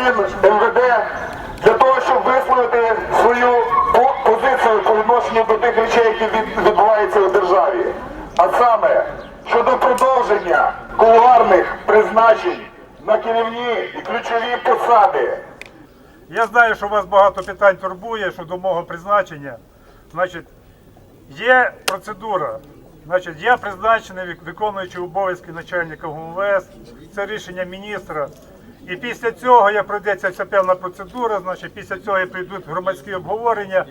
всім МВД для того, щоб висловити свою позицію по відношенню до тих речей, які відбуваються у державі. А саме щодо продовження кулуарних призначень на керівні і ключові посади. Я знаю, що вас багато питань турбує щодо мого призначення. Значить, є процедура. Значить, Я призначений виконуючий обов'язки начальника ГУМВС. Це рішення міністра. І після цього як пройдеться вся певна процедура, значить, після цього прийдуть громадські обговорення.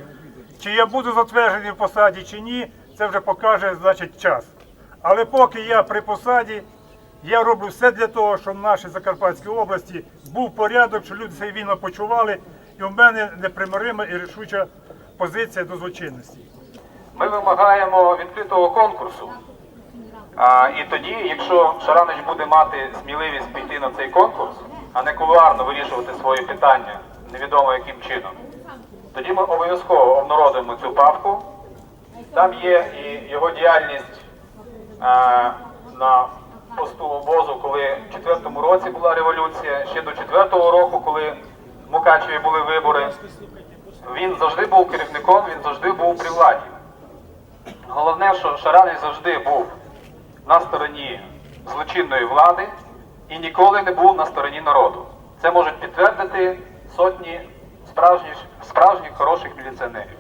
Чи я буду затверджений в посаді чи ні, це вже покаже значить, час. Але поки я при посаді, я роблю все для того, щоб в нашій Закарпатській області був порядок, щоб люди себе вільно почували, і в мене непримирима і рішуча позиція до злочинності. Ми вимагаємо відкритого конкурсу. А, і тоді, якщо Шаранич буде мати сміливість піти на цей конкурс, а не кулуарно вирішувати свої питання невідомо яким чином, тоді ми обов'язково обнародуємо цю папку. Там є і його діяльність а, на посту обозу, коли в четвертому році була революція, ще до четвертого року, коли в Мукачеві були вибори. Він завжди був керівником, він завжди був при владі. Головне, що Шаранич завжди був на стороні злочинної влади і ніколи не був на стороні народу. Це можуть підтвердити сотні справжніх, справжніх хороших міліціонерів.